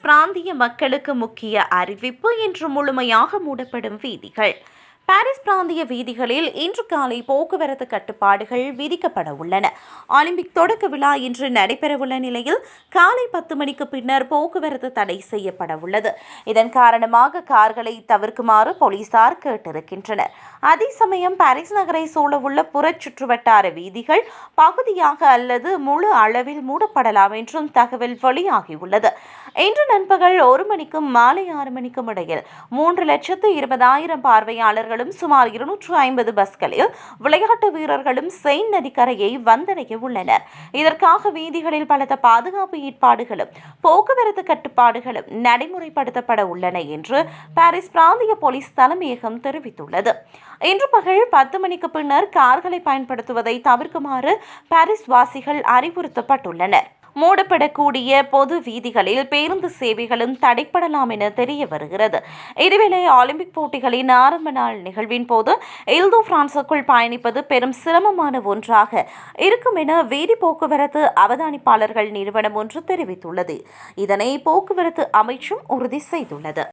பிராந்திய மக்களுக்கு முக்கிய அறிவிப்பு இன்று முழுமையாக மூடப்படும் வீதிகள். பாரிஸ் பிராந்திய வீதிகளில் இன்று காலை போக்குவரத்து கட்டுப்பாடுகள் விதிக்கப்பட உள்ளன. ஒலிம்பிக் தொடக்க விழா இன்று நடைபெறவுள்ள நிலையில் காலை பத்து மணிக்கு பின்னர் போக்குவரத்து தடை செய்யப்பட உள்ளது. இதன் காரணமாக கார்களை தவிர்க்குமாறு போலீசார் கேட்டிருக்கின்றனர். அதே சமயம் பாரிஸ் நகரை சூழவுள்ள புறச் வட்டார வீதிகள் பகுதியாக அல்லது முழு அளவில் மூடப்படலாம் என்றும் தகவல் வெளியாகியுள்ளது. இன்று நண்பகல் ஒரு மணிக்கும் மாலை ஆறு மணிக்கும் இடையில் மூன்று லட்சத்து இருபதாயிரம் பார்வையாளர்கள் வீரர்களும் சுமார் இருநூற்று ஐம்பது பஸ்களில் விளையாட்டு வீரர்களும் செயின் நதிக்கரையை வந்தடைய உள்ளனர். இதற்காக வீதிகளில் பலத்த பாதுகாப்பு ஏற்பாடுகளும் போக்குவரத்து கட்டுப்பாடுகளும் நடைமுறைப்படுத்தப்பட உள்ளன என்று பாரிஸ் பிராந்திய போலீஸ் தலைமையகம் தெரிவித்துள்ளது. இன்று பகல் பத்து மணிக்கு பின்னர் கார்களை பயன்படுத்துவதை தவிர்க்குமாறு பாரிஸ் வாசிகள் அறிவுறுத்தப்பட்டுள்ளனர். மூடப்படக்கூடிய பொது வீதிகளில் பேருந்து சேவைகளும் தடைப்படலாம் என தெரிய வருகிறது. இதுவேளை ஒலிம்பிக் போட்டிகளின் ஆரம்ப நாள் நிகழ்வின் போது இல்தோ பிரான்சுக்குள் பயணிப்பது பெரும் சிரமமான ஒன்றாக இருக்கும் என வீதி போக்குவரத்து அவதானிப்பாளர்கள் நிறுவனம் ஒன்று தெரிவித்துள்ளது. இதனை போக்குவரத்து அமைச்சும் உறுதி செய்துள்ளது.